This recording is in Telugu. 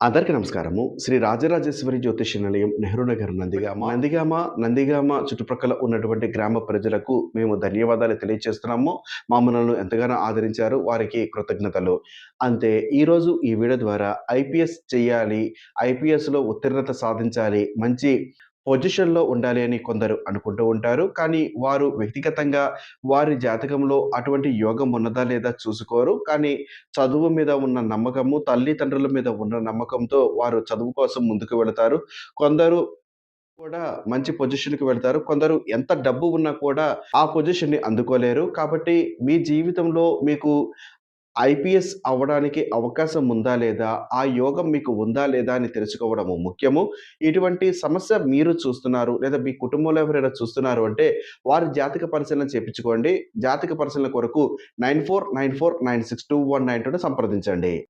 అందరికీ నమస్కారము. శ్రీ రాజరాజేశ్వరి జ్యోతిష నిలయం నెహ్రూ నగర్ నందిగామ. నందిగామ నందిగామ చుట్టుప్రక్కల ఉన్నటువంటి గ్రామ ప్రజలకు మేము ధన్యవాదాలు తెలియజేస్తున్నాము మమ్మల్ని ఎంతగానో ఆదరించారు. వారికి కృతజ్ఞతలు. అంతే ఈరోజు ఈ వీడియో ద్వారా ఐపీఎస్ చేయాలి ఐపీఎస్లో ఉత్తీర్ణత సాధించాలి మంచి పొజిషన్లో ఉండాలి అని కొందరు అనుకుంటూ ఉంటారు. కానీ వారు వ్యక్తిగతంగా వారి జాతకంలో అటువంటి యోగం ఉన్నదా లేదా చూసుకోరు. కానీ చదువు మీద ఉన్న నమ్మకము తల్లిదండ్రుల మీద ఉన్న నమ్మకంతో వారు చదువు కోసం ముందుకు వెళతారు. కొందరు కూడా మంచి పొజిషన్కి వెళ్తారు. కొందరు ఎంత డబ్బు ఉన్నా కూడా ఆ పొజిషన్ని అందుకోలేరు. కాబట్టి మీ జీవితంలో మీకు ఐపీఎస్ అవ్వడానికి అవకాశం ఉందా లేదా? ఆ యోగం మీకు ఉందా లేదా అని తెలుసుకోవడము ముఖ్యము. ఇటువంటి సమస్య మీరు చూస్తున్నారు లేదా మీ కుటుంబంలో ఎవరైనా చూస్తున్నారు అంటే వారి జాతక పరిశీలన చేయించుకోండి జాతక పరిశీలన కొరకు nine four nine four nine six two one nine టూను సంప్రదించండి.